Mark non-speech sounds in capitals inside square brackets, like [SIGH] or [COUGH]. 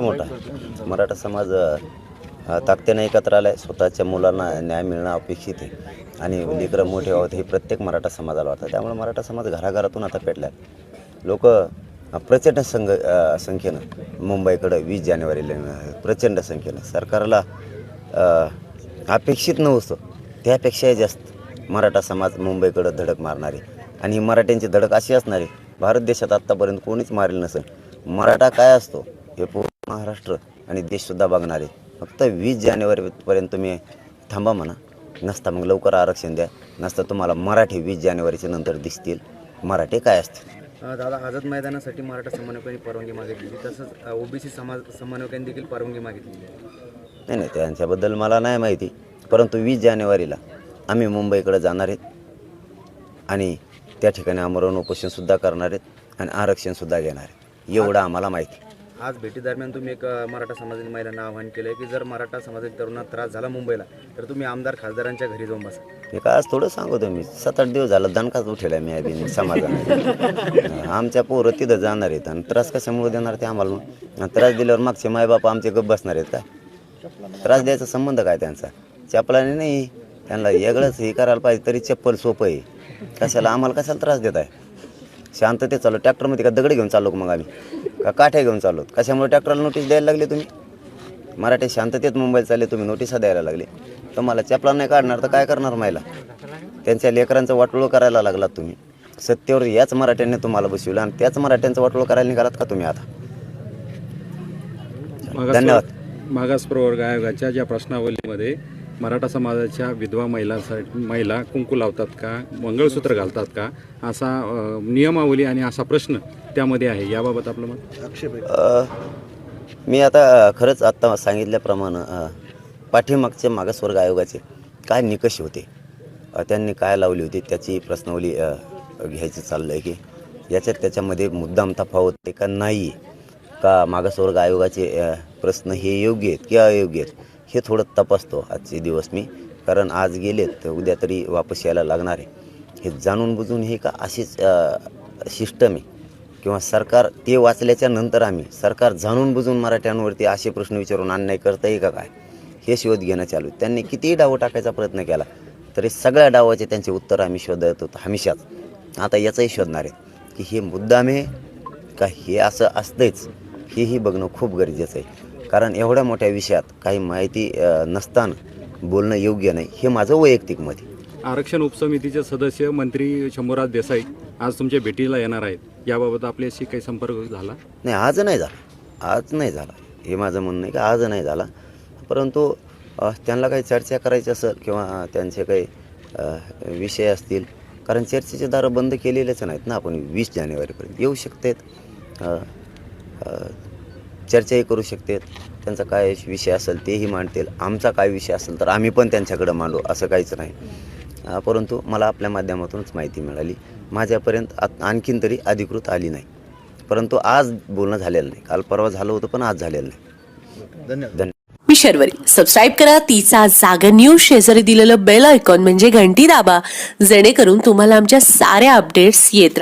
मोठा मराठा समाज अ, एकत्र आला आहे स्वतःच्या मुलांना न्याय मिळणं अपेक्षित आहे. आणि लेकरं मोठे व्हावं हे प्रत्येक मराठा समाजाला वाटतं. त्यामुळे मराठा समाज घराघरातून आता पेटला आहे लोक प्रचंड संघ संख्येनं मुंबईकडं वीस जानेवारीला प्रचंड संख्येनं सरकारला अपेक्षित नव्हतं. त्यापेक्षाही जास्त मराठा समाज मुंबईकडं धडक मारणारे. आणि मराठ्यांची धडक अशी असणारी भारत देशात आत्तापर्यंत कोणीच मारेल नसेल. मराठा काय असतो? हे पूर्ण महाराष्ट्र आणि देशसुद्धा बघणार आहे. फक्त वीस जानेवारीपर्यंत तुम्ही थांबा म्हणा. नसता मग लवकर आरक्षण द्या. नसता तुम्हाला मराठी वीस जानेवारीच्या नंतर दिसतील. मराठी काय असते? अ, दादा आझाद मैदानासाठी मराठा समन्वयकांनी परवानगी मागितली. तसंच ओबीसी समाज समन्वयकांनी देखील परवानगी मागितली. नाही नाही त्यांच्याबद्दल मला नाही माहिती. परंतु वीस जानेवारीला आम्ही मुंबईकडे जाणार आहेत आणि त्या ठिकाणी आमरण उपोषणसुद्धा करणार आहेत आणि आरक्षणसुद्धा घेणार आहेत. एवढं आम्हाला माहिती. आज भेटीदरम्यान तुम्ही एक मराठा समाजातील महिलांना आवाहन केलं की जर मराठा समाजातील तरुणांना त्रास झाला मुंबईला तर तुम्ही आमदार खासदारांच्या घरी जाऊन बसा. हे काय आज थोडं सांगतो मी सात आठ दिवस झाला दणकाच उठेला मी अभिन [LAUGHS] समाजाने आमच्या पोरं तिथं जाणार आहेत आणि त्रास कशामुळे देणार ते आम्हाला मग आणि त्रास दिल्यावर मागचे मायबाप आमचे गप बसणार आहेत काय त्रास द्यायचा संबंध काय त्यांचा? चपलाने नाही. त्यांना वेगळंच हे करायला पाहिजे तरी चप्पल सोपं आहे. कशाला आम्हाला कशाला त्रास देत आहे शांततेत चाललो. ट्रॅक्टरमध्ये का दगड घेऊन चाललो मग आम्ही? का काठ्या घेऊन चाललो? कशामुळे ट्रॅक्टरला नोटीस द्यायला लागले तुम्ही? मराठी शांततेत मुंबईत चालले तुम्ही नोटिसा द्यायला लागले. तुम्हाला चपला नाही काढणार तर काय करणार मायला? त्यांच्या लेकरांचं वाटोळं करायला लागलात तुम्ही. सत्तेवर याच मराठ्यांनी तुम्हाला बसविलं आणि त्याच मराठ्यांचं वाटोळं करायला निघालात का तुम्ही आता? धन्यवाद. मागास मागास प्रवर्ग आयोगाच्या ज्या प्रश्नावलीमध्ये मराठा समाजाच्या विधवा महिलांसाठी महिला कुंकू लावतात का? मंगळसूत्र घालतात का? असा नियमावली आणि असा प्रश्न त्यामध्ये आहे. याबाबत आपलं मत? अ, मी आता खरंच आत्ता सांगितल्याप्रमाणे पाठीमागचे मागासवर्ग आयोगाचे काय निकष होते? त्यांनी काय लावली होती? त्याची प्रश्नावली घ्यायचं चाललं आहे की? याच्यात त्याच्यामध्ये मुद्दाम तफावत आहे का नाही? का मागासवर्ग आयोगाचे प्रश्न हे योग्य आहेत की अयोग्य आहेत? हे थोडं तपासतो आजचे दिवस मी. कारण आज गेलेत तर उद्या तरी वापस यायला लागणार आहे. हे जाणून बुजून हे का अशीच सिस्टम आहे? किंवा सरकार ते वाचल्याच्या नंतर आम्ही सरकार जाणून बुजून मराठ्यांवरती असे प्रश्न विचारून अन्याय करता येईल का काय? हे शोध घेणं चालू त्यांनी कितीही डावं टाकायचा प्रयत्न केला तरी सगळ्या डावाचे त्यांचे उत्तर आम्ही शोधत होतो हमेशाच. आता याचंही शोधणार आहे की हे मुद्दामे का हे असं असतंच हेही बघणं खूप गरजेचं आहे. कारण एवढ्या मोठ्या विषयात काही माहिती नसताना बोलणं योग्य नाही. हे माझं वैयक्तिक मत आहे. आरक्षण उपसमितीचे सदस्य मंत्री शंभूराज देसाई आज तुमच्या भेटीला येणार आहेत. याबाबत आपल्याशी काही संपर्क झाला? नाही आज नाही झाला. आज नाही झाला. हे माझं म्हणणं आहे की आज नाही झाला. परंतु त्यांना काही चर्चा करायची असेल किंवा त्यांचे काही विषय असतील कारण चर्चेचे दारं बंद केलेलेच नाहीत ना आपण वीस जानेवारीपर्यंत. येऊ शकतात. चर्चाही करू शकतात त्यांचा काय विषय असेल तेही मांडतील. आमचा काय विषय असेल तर आम्ही पण त्यांच्याकडं मांडू असं काहीच नाही. परंतु मला आपल्या माध्यमातूनच माहिती मिळाली. माझ्यापर्यंत आणखीन तरी अधिकृत आली नाही. परंतु आज बोलणं झालेलं नाही. काल परवा झालं होतं पण आज झालेलं नाही. धन्यवाद. मी शर्वरी. सबस्क्राईब करा. तिचा जागर न्यूज शेजारी दिलेलं बेल आयकॉन म्हणजे घंटी दाबा. जेणेकरून तुम्हाला आमच्या साऱ्या अपडेट्स येत